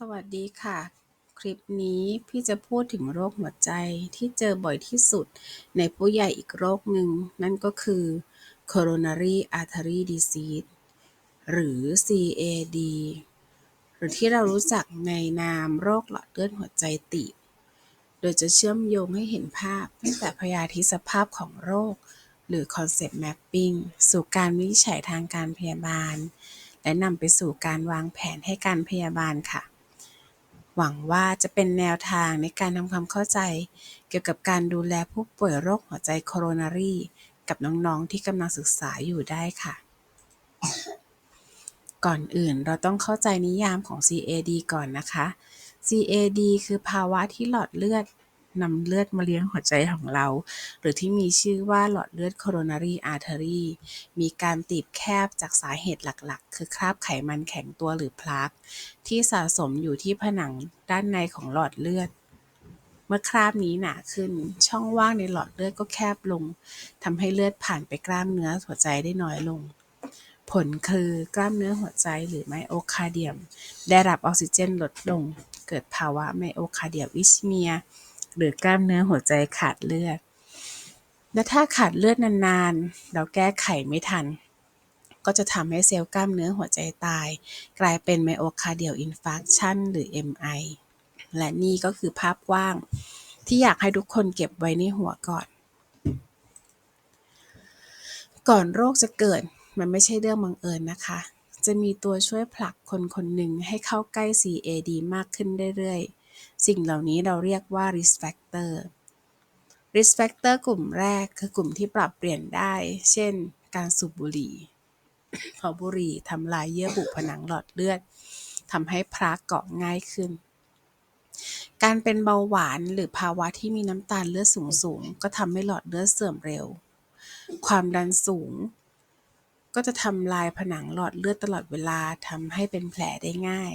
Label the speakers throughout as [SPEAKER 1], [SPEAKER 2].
[SPEAKER 1] สวัสดีค่ะ คลิปนี้พี่จะพูดถึงโรคหัวใจที่เจอบ่อยที่สุดในผู้ใหญ่อีกโรคหนึ่ง นั่นก็คือ coronary artery disease หรือ CAD หรือที่เรารู้จักในนามโรคหลอดเลือดหัวใจตีบโดยจะเชื่อมโยงให้เห็นภาพตั้งแต่พยาธิสภาพของโรค หรือ concept mapping สู่การวินิจฉัยทางการพยาบาลและนำไปสู่การวางแผนให้การพยาบาลค่ะ หวังว่าจะเป็นแนวทางในการทำความเข้าใจ เกี่ยวกับการดูแลผู้ป่วยโรคหัวใจโคโรนารี กับน้อง ๆ ที่กำลังศึกษาอยู่ได้ค่ะ ก่อนอื่นเราต้องเข้าใจนิยามของ CAD ก่อนนะคะ CAD คือภาวะที่หลอดเลือด นำเลือดมาเลี้ยงหัวใจของเรา หรือที่มีชื่อว่าหลอดเลือด coronary artery มีการตีบแคบจากสาเหตุหลักๆ คือคราบไขมันแข็งตัวหรือพลากที่สะสมอยู่ที่ผนังด้านในของหลอดเลือด เมื่อคราบนี้หนาขึ้น ช่องว่างในหลอดเลือดก็แคบลงทำให้เลือดผ่านไปกล้ามเนื้อหัวใจได้น้อยลงผลคือกล้ามเนื้อหัวใจหรือไมโอคาเดียม ได้รับออกซิเจนลดลง เกิดภาวะไมโอคาเดียมอิชเมีย หรือกล้ามเนื้อหัวใจขาดเลือด และถ้าขาดเลือดนานๆ เราแก้ไขไม่ทัน ก็จะทำให้เซลล์กล้ามเนื้อหัวใจตาย กลายเป็นไมโอคาเดียลอินฟาร์ชันหรือ MI และนี่ก็คือภาพกว้าง ที่อยากให้ทุกคนเก็บไว้ในหัวก่อน ก่อนโรคจะเกิดมันไม่ใช่เรื่องบังเอิญนะคะ จะมีตัวช่วยผลักคนคนหนึ่งให้เข้าใกล้ CAD มากขึ้นเรื่อยๆ สิ่งเหล่านี้เราเรียกว่า risk factor risk factor กลุ่มแรกคือกลุ่มที่ปรับเปลี่ยนได้ เช่น การสูบบุหรี่เพราะบุหรี่ทำลายเยื่อบุผนังหลอดเลือดทำให้พรากเกาะง่ายขึ้น การเป็นเบาหวานหรือภาวะที่มีน้ำตาลเลือดสูงสูงก็ทำให้หลอดเลือดเสื่อมเร็ว ความดันสูง ก็จะทำลายผนังหลอดเลือดตลอดเวลาทำให้เป็นแผลได้ง่าย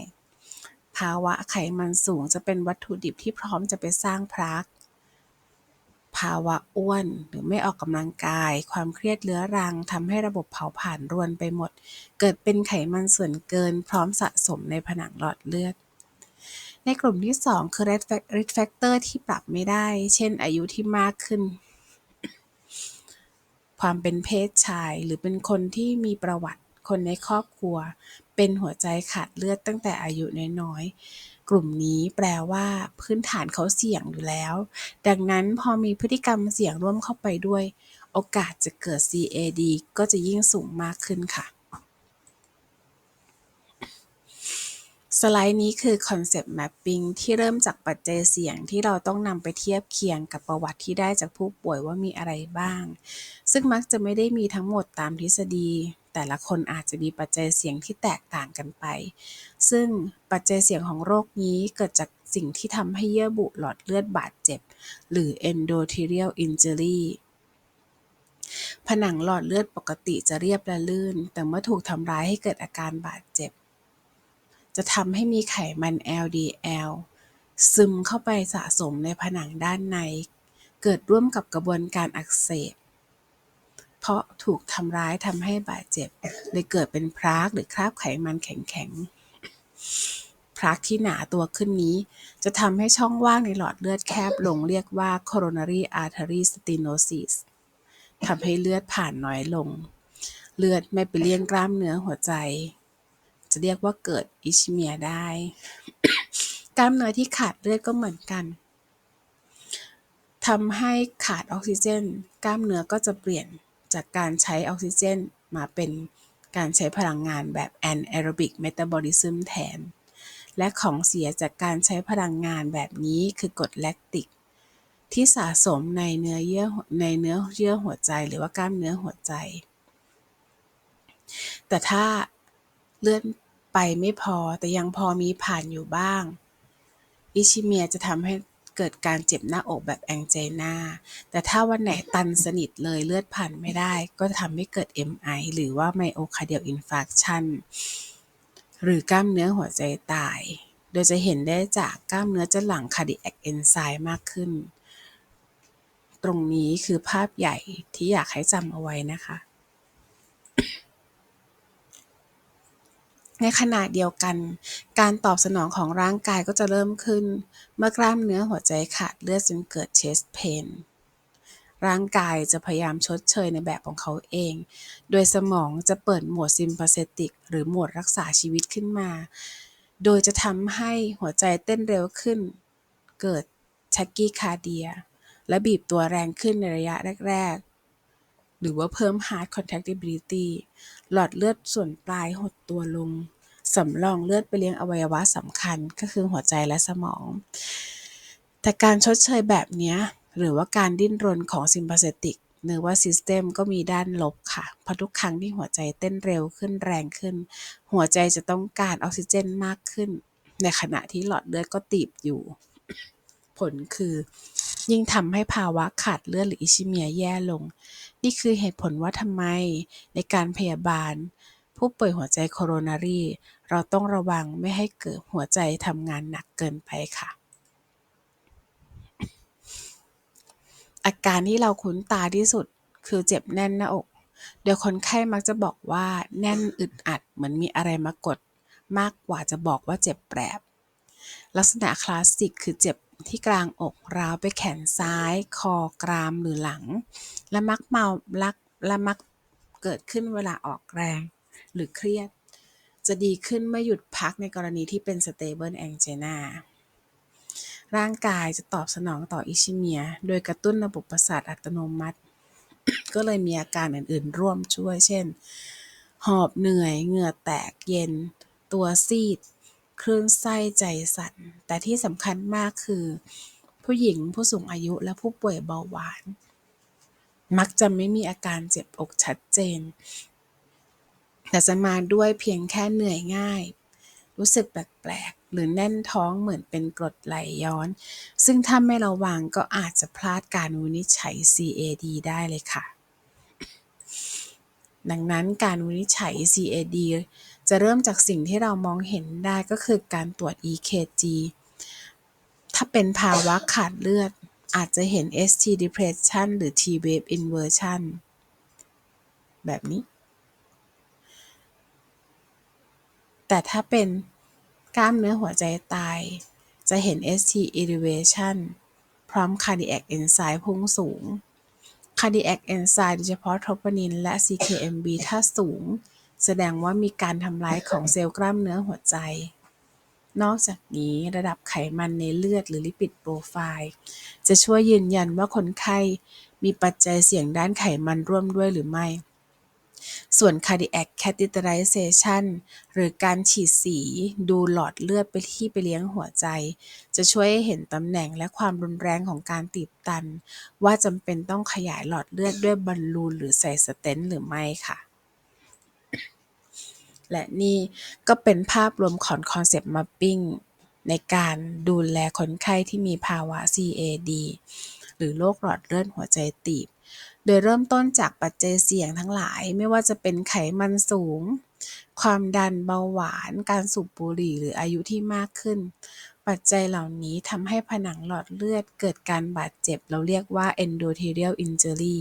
[SPEAKER 1] ภาวะไขมันสูงจะเป็นวัตถุดิบที่พร้อมจะไปสร้างพรากภาวะอ้วนหรือไม่ออกกำลังกาย ความเครียดเรื้อรังทำให้ระบบเผาผลาญรวนไปหมด เกิดเป็นไขมันส่วนเกินพร้อมสะสมในผนังหลอดเลือดในกลุ่มที่ 2 คือ risk factor ที่ปรับไม่ได้ เช่น อายุที่มากขึ้น ความเป็นเพศชาย หรือเป็นคนที่มีประวัติ คนในครอบครัว เป็นหัวใจขาดเลือดตั้งแต่อายุน้อยๆ กลุ่มนี้แปลว่าพื้นฐานเขาเสี่ยงอยู่แล้ว ดังนั้นพอมีพฤติกรรมเสี่ยงร่วมเข้าไปด้วย โอกาสจะเกิด CAD ก็จะยิ่งสูงมากขึ้นค่ะ สไลด์นี้คือ Concept Mapping ที่เริ่มจากปัจจัยเสี่ยงที่เราต้องนำไปเทียบเคียงกับประวัติที่ได้จากผู้ป่วยว่ามีอะไรบ้าง ซึ่งมักจะไม่ได้มีทั้งหมดตามทฤษฎี แต่ละคนอาจจะมีปัจจัยเสี่ยงที่แตกต่างกันไป ซึ่งปัจจัยเสี่ยงของโรคนี้เกิดจากสิ่งที่ทำให้เยื่อบุหลอดเลือดบาดเจ็บ หรือ endothelial injury ผนังหลอดเลือดปกติจะเรียบและลื่น แต่เมื่อถูกทำร้ายให้เกิดอาการบาดเจ็บ จะทำให้มีไขมัน LDL ซึมเข้าไปสะสมในผนังด้านใน เกิดร่วมกับกระบวนการอักเสบ เพราะถูกทำร้ายทำให้บาดเจ็บเลยเกิดเป็นพรากหรือคราบไขมันแข็งๆ พรากที่หนาตัวขึ้นนี้ จะทำให้ช่องว่างในหลอดเลือดแคบลงเรียกว่า coronary artery stenosis ทำให้เลือดผ่านน้อยลง เลือดไม่ไปเลี้ยงกล้ามเนื้อหัวใจ จะเรียกว่าเกิดอิชเมียได้ กล้ามเนื้อที่ขาดเลือดก็เหมือนกันทำให้ขาดออกซิเจน กล้ามเนื้อก็จะเปลี่ยน จากการใช้ออกซิเจน มาเป็นการใช้พลังงานแบบ anaerobic metabolism แทน และของเสียจากการใช้พลังงานแบบนี้คือกรดแลคติก ที่สะสมในเนื้อเยื่อในเนื้อเยื่อหัวใจหรือว่ากล้ามเนื้อหัวใจ แต่ถ้าเลื่อนไปไม่พอแต่ยังพอมีผ่านอยู่บ้าง อิชิเมียจะทำให้ เกิดการเจ็บหน้าอกแบบแองเจนาแต่ถ้าวันไหนตันสนิทเลยเลือดผ่านไม่ได้ ก็จะทำให้เกิด MI หรือว่าไมโอคาเดียลอินฟาร์ชันหรือกล้ามเนื้อหัวใจตาย โดยจะเห็นได้จากกล้ามเนื้อจะหลั่งคาร์ดิแอคเอนไซม์มากขึ้น ตรงนี้คือภาพใหญ่ที่อยากให้จำเอาไว้นะคะ ในขณะเดียวกัน การตอบสนองของร่างกายก็จะเริ่มขึ้น เมื่อกล้ามเนื้อหัวใจขาดเลือดจนเกิดเชสเพนร่างกายจะพยายามชดเชยในแบบของเขาเอง โดยสมองจะเปิดโหมดซิมพาเซติก หรือโหมดรักษาชีวิตขึ้นมา โดยจะทำให้หัวใจเต้นเร็วขึ้น เกิดชักกี้คาเดีย และบีบตัวแรงขึ้นในระยะแรก หรือว่าเพิ่ม heart contractibility หลอดเลือดส่วนปลายหดตัวลง สำรองเลือดไปเลี้ยงอวัยวะสำคัญก็คือหัวใจและสมอง แต่การชดเชยแบบนี้หรือว่าการดิ้นรนของ sympathetic nervous system ก็มีด้านลบค่ะ เพราะทุกครั้งที่หัวใจเต้นเร็วขึ้นแรงขึ้น หัวใจจะต้องการออกซิเจนมากขึ้น ในขณะที่หลอดเลือดก็ตีบอยู่ ผลคือ ยิ่งทำให้ภาวะขาดเลือดหรืออิชิเมียแย่ลง นี่คือเหตุผลว่าทำไมในการพยาบาล ผู้ป่วยหัวใจโคโรนารีเราต้องระวังไม่ให้เกิดหัวใจทำงานหนักเกินไปค่ะ อาการที่เราคุ้นตาที่สุดคือเจ็บแน่นหน้าอก โดยคนไข้มักจะบอกว่าแน่นอึดอัดเหมือนมีอะไรมากด มากกว่าจะบอกว่าเจ็บแปรบลักษณะคลาสสิกคือเจ็บ ที่กลางอกราวไปแขนซ้าย คอกรามหรือหลัง และมักเมาลักและมักเกิดขึ้นเวลาออกแรงหรือเครียด จะดีขึ้นเมื่อหยุดพักในกรณีที่เป็น stable angina ร่างกายจะตอบสนองต่ออิชิเมีย โดยกระตุ้นระบบประสาทอัตโนมัติ ก็เลยมีอาการอื่นๆ ร่วมช่วย เช่น หอบเหนื่อย เหงื่อแตกเย็น ตัวซีด คลื่นไส้ใจสั่น แต่ที่สำคัญมากคือ ผู้หญิงผู้สูงอายุและผู้ป่วยเบาหวาน มักจะไม่มีอาการเจ็บอกชัดเจน แต่จะมาด้วยเพียงแค่เหนื่อยง่าย รู้สึกแปลกๆ หรือแน่นท้องเหมือนเป็นกรดไหลย้อน ซึ่งถ้าไม่ระวังก็อาจจะพลาดการวินิจฉัย CAD ได้เลยค่ะดังนั้นการวินิจฉัย CAD จะเริ่มจากสิ่งที่เรามองเห็นได้ก็คือการตรวจ EKG ถ้าเป็นภาวะขาดเลือด อาจจะเห็น ST depression หรือ T wave inversion แบบนี้ แต่ถ้าเป็นกล้ามเนื้อหัวใจตาย จะเห็น ST elevation พร้อม cardiac enzyme พุ่งสูง cardiac enzyme โดยเฉพาะโทรโปนินและ CKMB ถ้าสูง แสดงว่ามีการทำลายของเซลล์กล้ามเนื้อหัวใจ นอกจากนี้ระดับไขมันในเลือดหรือลิปิดโปรไฟล์จะช่วยยืนยันว่าคนไข้มีปัจจัยเสี่ยงด้านไขมันร่วมด้วยหรือไม่ ส่วน cardiac catheterization หรือการฉีดสีดูหลอดเลือดไปที่ไปเลี้ยงหัวใจ จะช่วยให้เห็นตำแหน่งและความรุนแรงของการตีบตัน ว่าจำเป็นต้องขยายหลอดเลือดด้วยบอลลูนหรือใส่สเตนต์หรือไม่ค่ะ และนี่ก็เป็นภาพรวมของ concept mapping ในการดูแลคนไข้ที่มีภาวะ CAD หรือโรคหลอดเลือดหัวใจตีบ โดยเริ่มต้นจากปัจจัยเสี่ยงทั้งหลาย ไม่ว่าจะเป็นไขมันสูง ความดันเบาหวาน การสูบบุหรี่หรืออายุที่มากขึ้น ปัจจัยเหล่านี้ทำให้ผนังหลอดเลือดเกิดการบาดเจ็บ เราเรียกว่า endothelial injury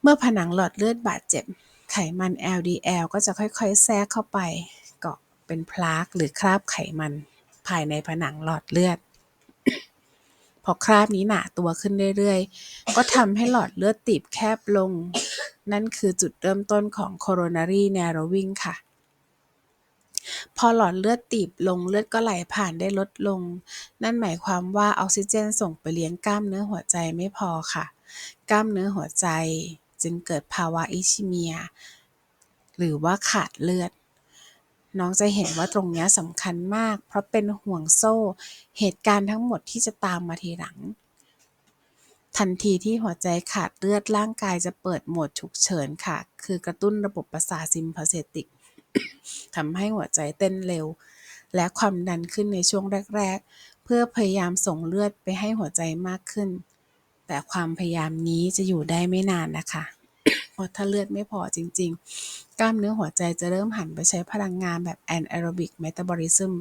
[SPEAKER 1] เมื่อผนังหลอดเลือดบาดเจ็บ มัน LDL ก็จะค่อยๆ แทรกเข้าไป เกาะเป็นพลากหรือคราบไขมันภายในผนังหลอดเลือด พอคราบนี้หนาตัวขึ้นเรื่อยๆ ก็ทำให้หลอดเลือดตีบแคบลง นั่นคือจุดเริ่มต้นของ coronary narrowing ค่ะพอหลอดเลือดตีบลงเลือดก็ไหลผ่านได้ลดลง นั่นหมายความว่าออกซิเจนส่งไปเลี้ยงกล้ามเนื้อหัวใจไม่พอค่ะ กล้ามเนื้อหัวใจ จึงเกิดภาวะอิชิเมีย หรือว่าขาดเลือด น้องจะเห็นว่าตรงนี้สำคัญมาก เพราะเป็นห่วงโซ่ เหตุการณ์ทั้งหมดที่จะตามมาทีหลัง ทันทีที่หัวใจขาดเลือดร่างกายจะเปิดโหมดฉุกเฉินค่ะ คือกระตุ้นระบบประสาทซิมพาเซติกทำให้หัวใจเต้นเร็ว และความดันขึ้นในช่วงแรก ๆ เพื่อพยายามส่งเลือดไปให้หัวใจมากขึ้น แต่ความพยายามนี้จะอยู่ได้ไม่นานนะคะเพราะถ้าเลือดไม่พอจริง ๆ กล้ามเนื้อหัวใจจะเริ่มหันไปใช้พลังงานแบบ anaerobic metabolism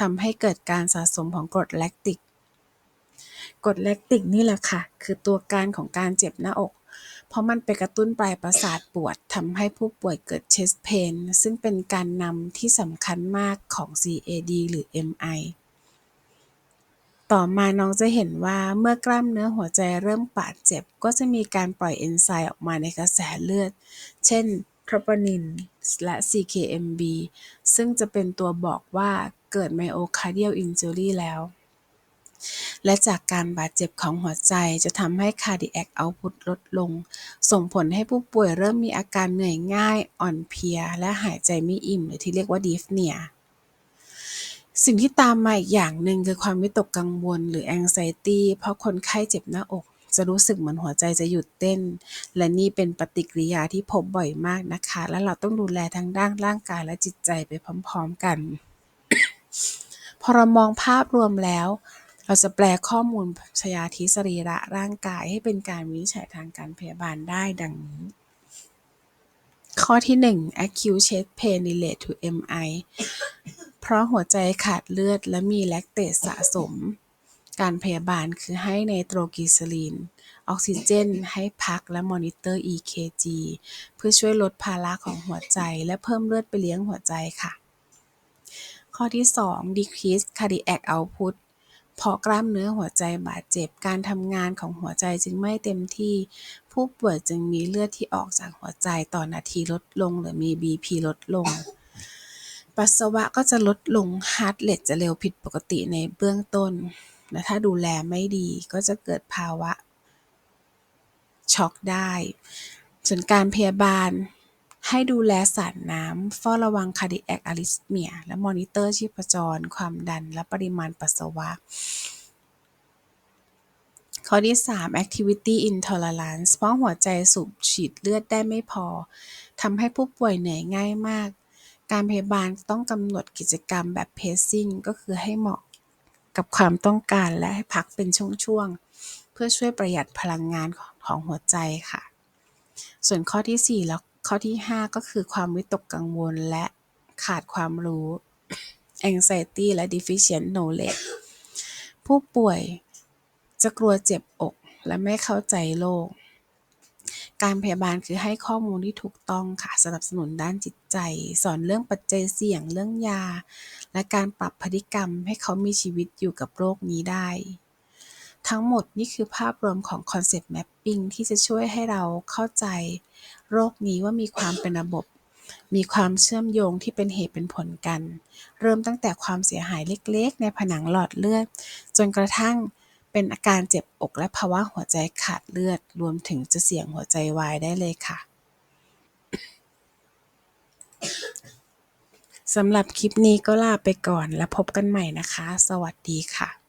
[SPEAKER 1] ทำให้เกิดการสะสมของกรดแลคติกกรดแลคติกนี่แหละค่ะ คือตัวการของการเจ็บหน้าอก เพราะมันไปกระตุ้นปลายประสาทปวดทำให้ผู้ป่วยเกิด chest pain ซึ่งเป็นการนำที่สำคัญมากของ CAD หรือ MI ต่อมาน้องจะเห็นว่าเมื่อกล้ามเนื้อหัวใจเริ่มบาดเจ็บ ก็จะมีการปล่อยเอนไซม์ออกมาในกระแสเลือด เช่นทรโปนินและ CKMB ซึ่งจะเป็นตัวบอกว่าเกิดไมโอคาร์เดียลอินจูรีแล้ว และจากการบาดเจ็บของหัวใจจะทำให้ cardiac output ลดลง ส่งผลให้ผู้ป่วยเริ่มมีอาการเหนื่อยง่าย อ่อนเพลีย และหายใจไม่อิ่ม หรือที่เรียกว่า dyspnea สิ่งที่ตามมาอีกอย่างหนึ่งคือความวิตกกังวลหรือ anxiety เพราะคนไข้เจ็บหน้าอก จะรู้สึกเหมือนหัวใจจะหยุดเต้น และนี่เป็นปฏิกิริยาที่พบบ่อยมากนะคะ และเราต้องดูแลทั้งด้านร่างกายและจิตใจไปพร้อมๆกัน พอเรามองภาพรวมแล้ว เราจะแปลข้อมูลชยาธิสรีระร่างกายให้เป็นการวินิจฉัยทางการพยาบาลได้ดังนี้ข้อที่ 1 acute chest pain related to MI เพราะหัวใจขาดเลือดและมีแลคเตตสะสม การพยาบาลคือให้ไนโตรกลีเซอรีน ออกซิเจน ให้พักและมอนิเตอร์ EKG เพื่อช่วยลดภาระของหัวใจ และเพิ่มเลือดไปเลี้ยงหัวใจค่ะ ข้อที่ 2 decrease cardiac output เพราะกล้ามเนื้อหัวใจบาดเจ็บ การทำงานของหัวใจจึงไม่เต็มที่ ผู้ป่วยจึงมีเลือดที่ออกจากหัวใจต่อนาทีลดลง หรือมี BP ลดลง ปัสสาวะก็จะลดลง heart rate จะเร็วผิดปกติในเบื้องต้น และถ้าดูแลไม่ดีก็จะเกิดภาวะช็อกได้ ส่วนการพยาบาลให้ดูแลสารน้ำเฝ้าระวัง cardiac arrhythmia และมอนิเตอร์ชีพจร ความดัน และปริมาณปัสสาวะ ข้อที่ 3 activity intolerance เพราะหัวใจสูบฉีดเลือดได้ไม่พอทำให้ผู้ป่วยเหนื่อยง่ายมาก การพยาบาลต้องกำหนดกิจกรรมแบบ pacing ก็คือให้เหมาะกับความต้องการและให้พักเป็นช่วง ๆ เพื่อช่วยประหยัดพลังงานของหัวใจค่ะ ส่วนข้อที่ 4 แล้วข้อที่ 5 ก็คือความวิตกกังวลและขาดความรู้ anxiety และ deficient knowledge ผู้ป่วยจะกลัวเจ็บอกและไม่เข้าใจโรค การพยาบาลคือให้ข้อมูลที่ถูกต้องค่ะ สนับสนุนด้านจิตใจ สอนเรื่องปัจจัยเสี่ยง เรื่องยา และการปรับพฤติกรรมให้เขามีชีวิตอยู่กับโรคนี้ได้ ทั้งหมดนี่คือภาพรวมของ Concept Mapping ที่จะช่วยให้เราเข้าใจ โรคนี้ว่ามีความเป็นระบบ มีความเชื่อมโยงที่เป็นเหตุเป็นผลกัน เริ่มตั้งแต่ความเสียหายเล็กๆ ในผนังหลอดเลือด จนกระทั่ง เป็นอาการเจ็บอกและภาวะหัวใจขาดเลือด รวมถึงจะเสี่ยงหัวใจวายได้เลยค่ะสำหรับคลิปนี้ก็ลาไปก่อนแล้วพบกันใหม่นะคะ สวัสดีค่ะ